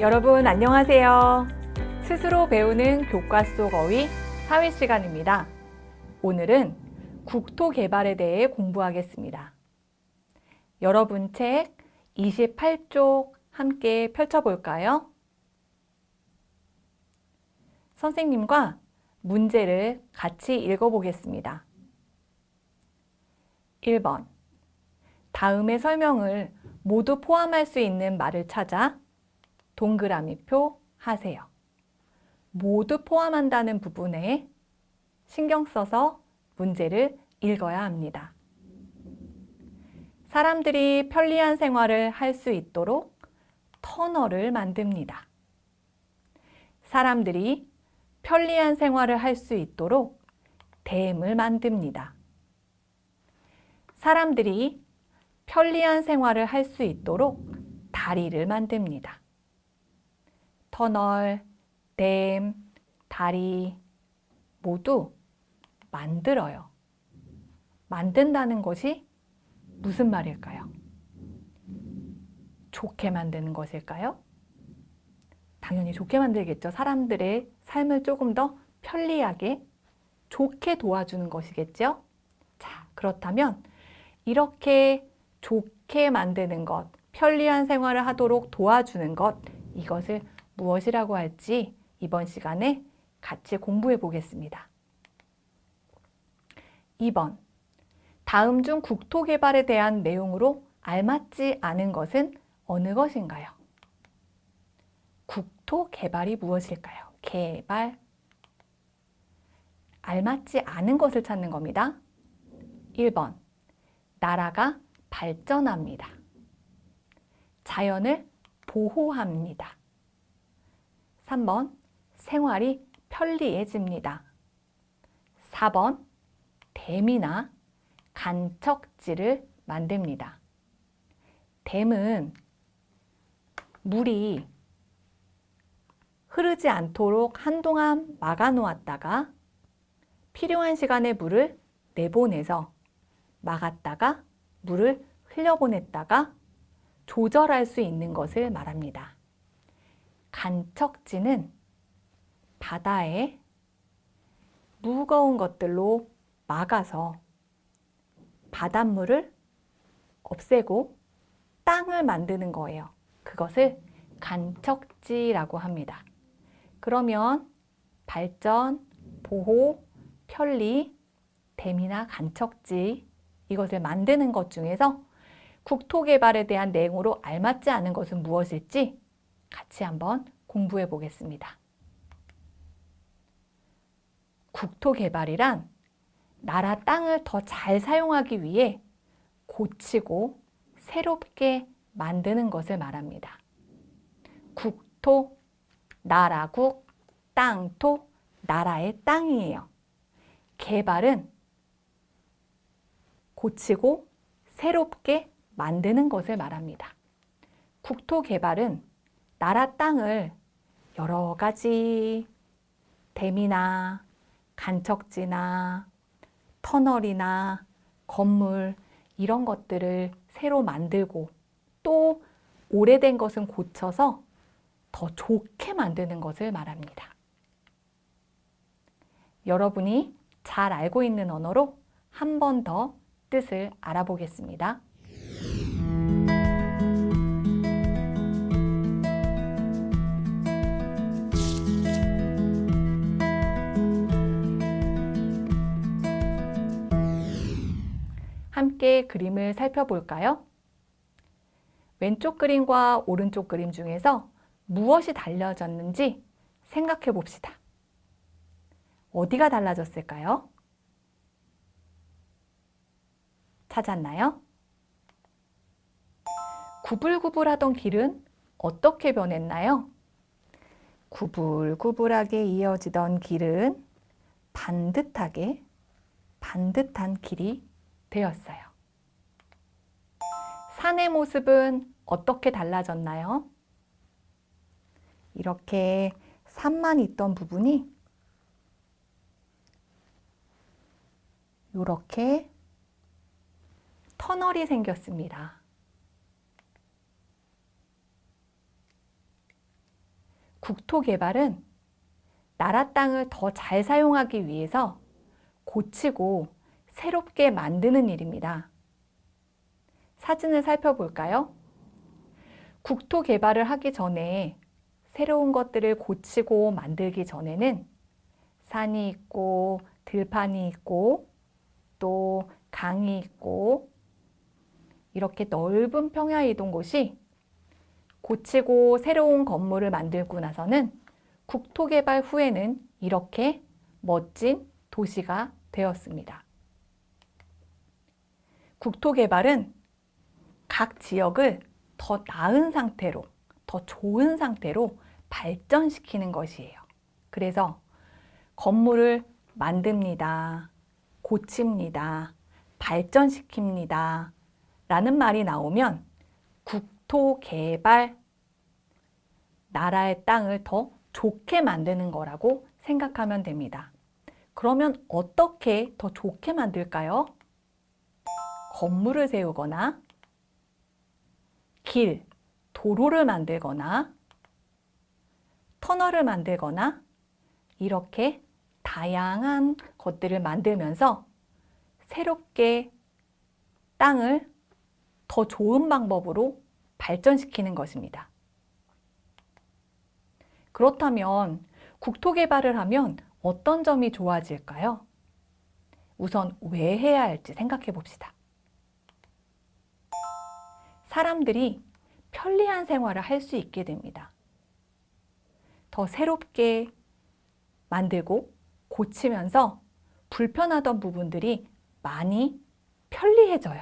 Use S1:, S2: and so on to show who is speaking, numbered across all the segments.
S1: 여러분 안녕하세요. 스스로 배우는 교과 속 어휘 사회 시간입니다. 오늘은 국토 개발에 대해 공부하겠습니다. 여러분 책 28쪽 함께 펼쳐볼까요? 선생님과 문제를 같이 읽어보겠습니다. 1번. 다음의 설명을 모두 포함할 수 있는 말을 찾아 동그라미표 하세요. 모두 포함한다는 부분에 신경 써서 문제를 읽어야 합니다. 사람들이 편리한 생활을 할 수 있도록 터널을 만듭니다. 사람들이 편리한 생활을 할 수 있도록 댐을 만듭니다. 사람들이 편리한 생활을 할 수 있도록 다리를 만듭니다. 터널, 댐, 다리 모두 만들어요. 만든다는 것이 무슨 말일까요? 좋게 만드는 것일까요? 당연히 좋게 만들겠죠. 사람들의 삶을 조금 더 편리하게 좋게 도와주는 것이겠죠. 자, 그렇다면 이렇게 좋게 만드는 것, 편리한 생활을 하도록 도와주는 것, 이것을 무엇이라고 할지 이번 시간에 같이 공부해 보겠습니다. 2번. 다음 중 국토 개발에 대한 내용으로 알맞지 않은 것은 어느 것인가요? 국토 개발이 무엇일까요? 개발. 알맞지 않은 것을 찾는 겁니다. 1번. 나라가 발전합니다. 자연을 보호합니다. 3번. 생활이 편리해집니다. 4번. 댐이나 간척지를 만듭니다. 댐은 물이 흐르지 않도록 한동안 막아 놓았다가 필요한 시간에 물을 내보내서 막았다가 물을 흘려보냈다가 조절할 수 있는 것을 말합니다. 간척지는 바다에 무거운 것들로 막아서 바닷물을 없애고 땅을 만드는 거예요. 그것을 간척지라고 합니다. 그러면 발전, 보호, 편리, 댐이나 간척지 이것을 만드는 것 중에서 국토 개발에 대한 내용으로 알맞지 않은 것은 무엇일지 같이 한번 공부해 보겠습니다. 국토 개발이란 나라 땅을 더 잘 사용하기 위해 고치고 새롭게 만드는 것을 말합니다. 국토, 나라국, 땅토, 나라의 땅이에요. 개발은 고치고 새롭게 만드는 것을 말합니다. 국토 개발은 나라 땅을 여러 가지 댐이나 간척지나 터널이나 건물 이런 것들을 새로 만들고 또 오래된 것은 고쳐서 더 좋게 만드는 것을 말합니다. 여러분이 잘 알고 있는 언어로 한 번 더 뜻을 알아보겠습니다. 함께 그림을 살펴볼까요? 왼쪽 그림과 오른쪽 그림 중에서 무엇이 달라졌는지 생각해 봅시다. 어디가 달라졌을까요? 찾았나요? 구불구불하던 길은 어떻게 변했나요? 구불구불하게 이어지던 길은 반듯하게 반듯한 길이 되었어요. 산의 모습은 어떻게 달라졌나요? 이렇게 산만 있던 부분이 이렇게 터널이 생겼습니다. 국토 개발은 나라 땅을 더 잘 사용하기 위해서 고치고 새롭게 만드는 일입니다. 사진을 살펴볼까요? 국토 개발을 하기 전에 새로운 것들을 고치고 만들기 전에는 산이 있고 들판이 있고 또 강이 있고 이렇게 넓은 평야 이동 곳이 고치고 새로운 건물을 만들고 나서는 국토 개발 후에는 이렇게 멋진 도시가 되었습니다. 국토 개발은 각 지역을 더 나은 상태로, 더 좋은 상태로 발전시키는 것이에요. 그래서 건물을 만듭니다. 고칩니다. 발전시킵니다. 라는 말이 나오면 국토 개발, 나라의 땅을 더 좋게 만드는 거라고 생각하면 됩니다. 그러면 어떻게 더 좋게 만들까요? 건물을 세우거나 길, 도로를 만들거나 터널을 만들거나 이렇게 다양한 것들을 만들면서 새롭게 땅을 더 좋은 방법으로 발전시키는 것입니다. 그렇다면 국토 개발을 하면 어떤 점이 좋아질까요? 우선 왜 해야 할지 생각해 봅시다. 사람들이 편리한 생활을 할 수 있게 됩니다. 더 새롭게 만들고 고치면서 불편하던 부분들이 많이 편리해져요.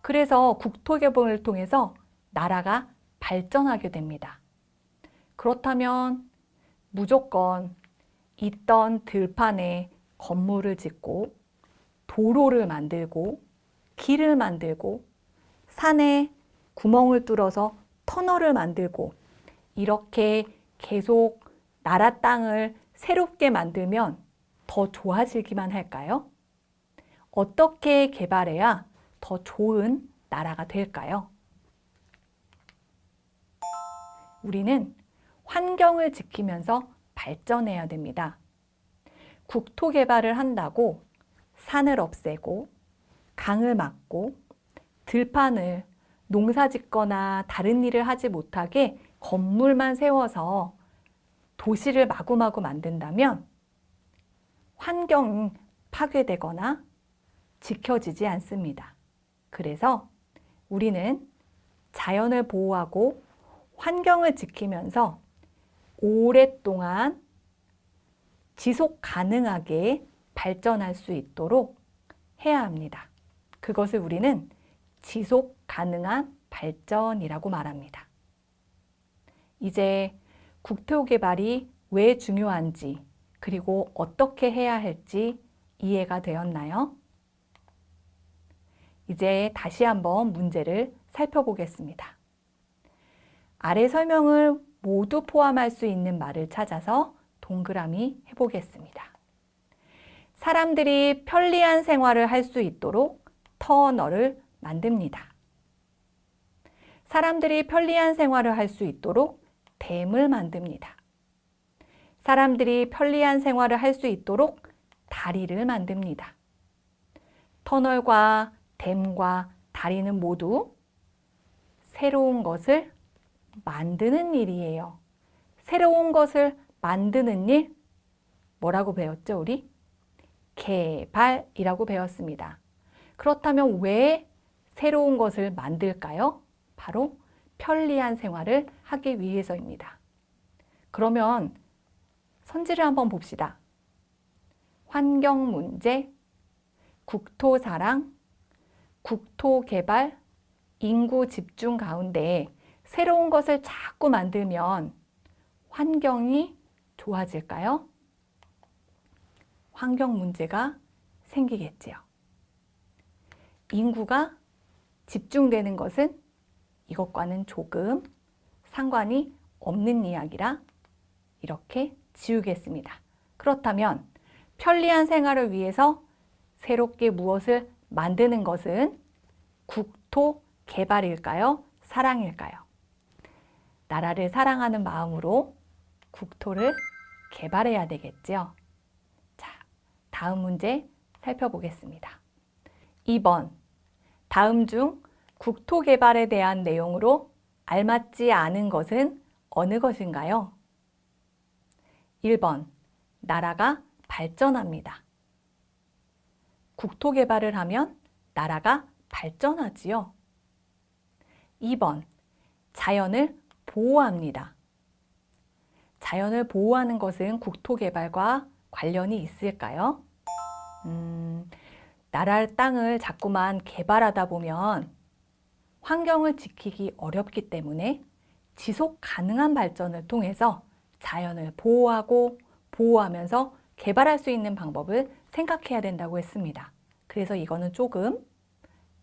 S1: 그래서 국토개발을 통해서 나라가 발전하게 됩니다. 그렇다면 무조건 있던 들판에 건물을 짓고 도로를 만들고 길을 만들고 산에 구멍을 뚫어서 터널을 만들고 이렇게 계속 나라 땅을 새롭게 만들면 더 좋아지기만 할까요? 어떻게 개발해야 더 좋은 나라가 될까요? 우리는 환경을 지키면서 발전해야 됩니다. 국토 개발을 한다고 산을 없애고 강을 막고 들판을 농사 짓거나 다른 일을 하지 못하게 건물만 세워서 도시를 마구마구 만든다면 환경이 파괴되거나 지켜지지 않습니다. 그래서 우리는 자연을 보호하고 환경을 지키면서 오랫동안 지속 가능하게 발전할 수 있도록 해야 합니다. 그것을 우리는 지속 가능한 발전이라고 말합니다. 이제 국토 개발이 왜 중요한지 그리고 어떻게 해야 할지 이해가 되었나요? 이제 다시 한번 문제를 살펴보겠습니다. 아래 설명을 모두 포함할 수 있는 말을 찾아서 동그라미 해보겠습니다. 사람들이 편리한 생활을 할 수 있도록 터널을 만듭니다. 사람들이 편리한 생활을 할 수 있도록 댐을 만듭니다. 사람들이 편리한 생활을 할 수 있도록 다리를 만듭니다. 터널과 댐과 다리는 모두 새로운 것을 만드는 일이에요. 새로운 것을 만드는 일, 뭐라고 배웠죠, 우리? 개발이라고 배웠습니다. 그렇다면 왜 새로운 것을 만들까요? 바로 편리한 생활을 하기 위해서입니다. 그러면 선지를 한번 봅시다. 환경 문제, 국토 사랑, 국토 개발, 인구 집중 가운데 새로운 것을 자꾸 만들면 환경이 좋아질까요? 환경 문제가 생기겠지요. 인구가 집중되는 것은 이것과는 조금 상관이 없는 이야기라 이렇게 지우겠습니다. 그렇다면 편리한 생활을 위해서 새롭게 무엇을 만드는 것은 국토 개발일까요? 사랑일까요? 나라를 사랑하는 마음으로 국토를 개발해야 되겠죠. 자, 다음 문제 살펴보겠습니다. 2번. 다음 중 국토 개발에 대한 내용으로 알맞지 않은 것은 어느 것인가요? 1번. 나라가 발전합니다. 국토 개발을 하면 나라가 발전하지요. 2번. 자연을 보호합니다. 자연을 보호하는 것은 국토 개발과 관련이 있을까요? 음, 나라 땅을 자꾸만 개발하다 보면 환경을 지키기 어렵기 때문에 지속 가능한 발전을 통해서 자연을 보호하고 보호하면서 개발할 수 있는 방법을 생각해야 된다고 했습니다. 그래서 이거는 조금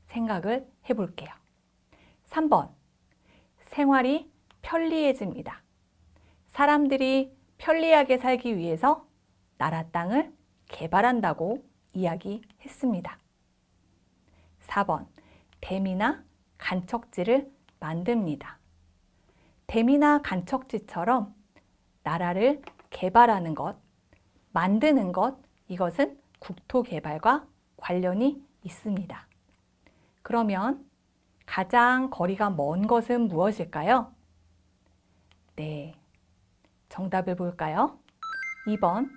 S1: 생각을 해볼게요. 3번. 생활이 편리해집니다. 사람들이 편리하게 살기 위해서 나라 땅을 개발한다고 이야기했습니다. 4번. 댐이나 간척지를 만듭니다. 댐이나 간척지처럼 나라를 개발하는 것, 만드는 것, 이것은 국토 개발과 관련이 있습니다. 그러면 가장 거리가 먼 것은 무엇일까요? 네. 정답을 볼까요? 2번.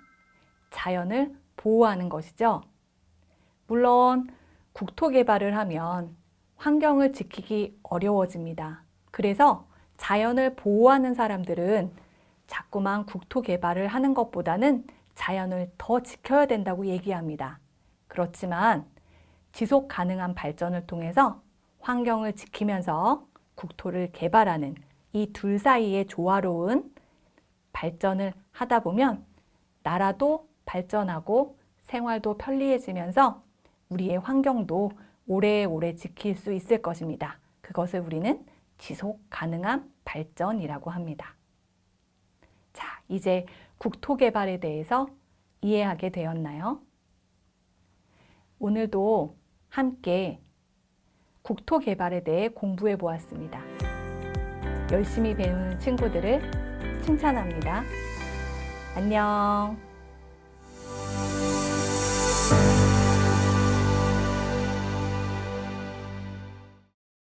S1: 자연을 보호하는 것이죠. 물론 국토 개발을 하면 환경을 지키기 어려워집니다. 그래서 자연을 보호하는 사람들은 자꾸만 국토 개발을 하는 것보다는 자연을 더 지켜야 된다고 얘기합니다. 그렇지만 지속 가능한 발전을 통해서 환경을 지키면서 국토를 개발하는 이 둘 사이의 조화로운 발전을 하다 보면 나라도 발전하고 생활도 편리해지면서 우리의 환경도 오래오래 지킬 수 있을 것입니다. 그것을 우리는 지속 가능한 발전이라고 합니다. 자, 이제 국토 개발에 대해서 이해하게 되었나요? 오늘도 함께 국토 개발에 대해 공부해 보았습니다. 열심히 배우는 친구들을 칭찬합니다. 안녕.